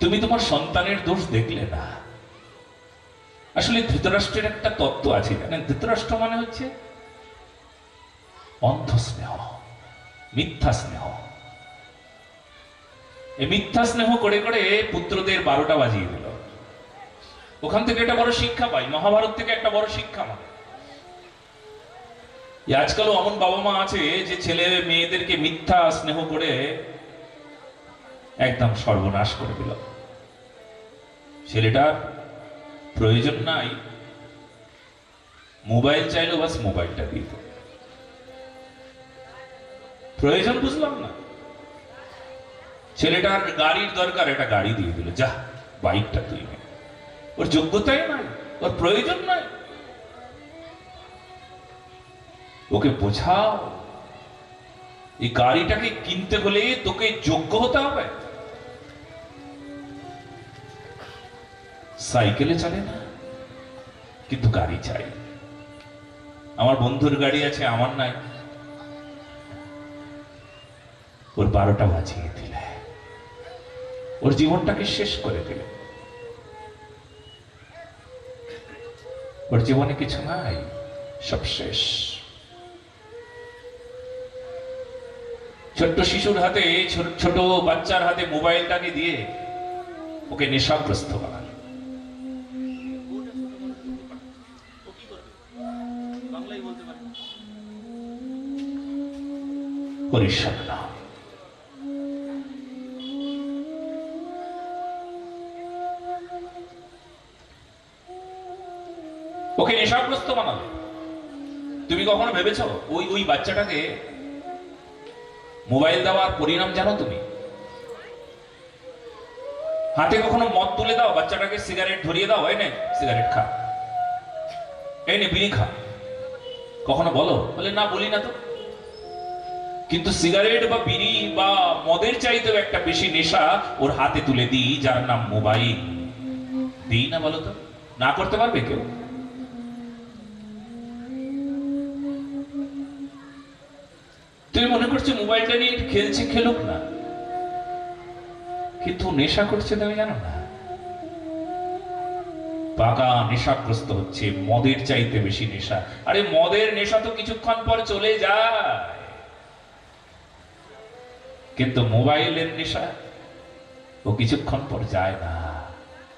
তুমি তোমার সন্তানের দোষ দেখলে না। আসলে ধৃতরাষ্ট্রের একটা তত্ত্ব আছে, জানেন? ধৃতরাষ্ট্র মানে হচ্ছে অন্ধ স্নেহ মিথ্যা স্নেহ এই মিথ্যা স্নেহ করে করে পুত্রদের বারোটা বাজিয়ে দিল। ওখান থেকে একটা বড় শিক্ষা পাই, মহাভারত থেকে একটা বড় শিক্ষা মানে। আজকালও এমন বাবা মা আছে যে ছেলে মেয়েদেরকে মিথ্যা স্নেহ করে একদম সর্বনাশ করে দিল। ছেলেটার প্রয়োজন নাই। মোবাইল চাইলো বাস মোবাইলটা দিত প্রয়োজন বুঝলাম না। ছেলেটার গাড়ির দরকার, একটা গাড়ি দিয়ে দিল। যা, বাইকটা তুই ওর যোগ্যতাই নাই, ওর প্রয়োজন নাই। ওকে বোঝাও, এই গাড়িটাকে কিনতে হলে তোকে যোগ্য হতে হবে। সাইকেলে চলে না, কিন্তু গাড়ি চাই। আমার বন্ধুর গাড়ি আছে, আমার নাই। ওর বারোটা বাজিয়ে দিলে। ওর জীবনটাকে শেষ করে দিলে। ওর জীবনে কিছু নাই, সব শেষ। ছোট্ট শিশুর হাতে ছোট- বাচ্চার হাতে মোবাইলটাকে দিয়ে ওকে নেশাগ্রস্ত বানালো। ওকে নেশাগ্রস্ত বানাবে। তুমি কখনো ভেবেছো ওই ওই বাচ্চাটাকে মোবাইল দেওয়ার পরিণাম জানো তুমি? হাতে কখনো মদ তুলে দাও, বাচ্চাটাকে সিগারেট ধরিয়ে দাও, এই নে, সিগারেট খা। এই নে, বিড়ি খা। কখনো বলো? বলে, না, বলি না তো। কিন্তু সিগারেট বা বিড়ি বা মদের চাইতেও একটা বেশি নেশা ওর হাতে তুলে দিই, যার নাম মোবাইল। দিই না বলো তো? না করতে পারবে কেউ? তুমি মনে করছ মোবাইলটা নিয়ে খেলছে খেলুক না? কিন্তু নেশা করছে তুমি জানো না? পাকা নেশাগ্রস্ত হচ্ছে, মদের চাইতে বেশি নেশা। আরে মদের নেশা তো কিছুক্ষণ পর চলে যায়। কিন্তু মোবাইলের নেশা ও কিছুক্ষণ পর যায় না।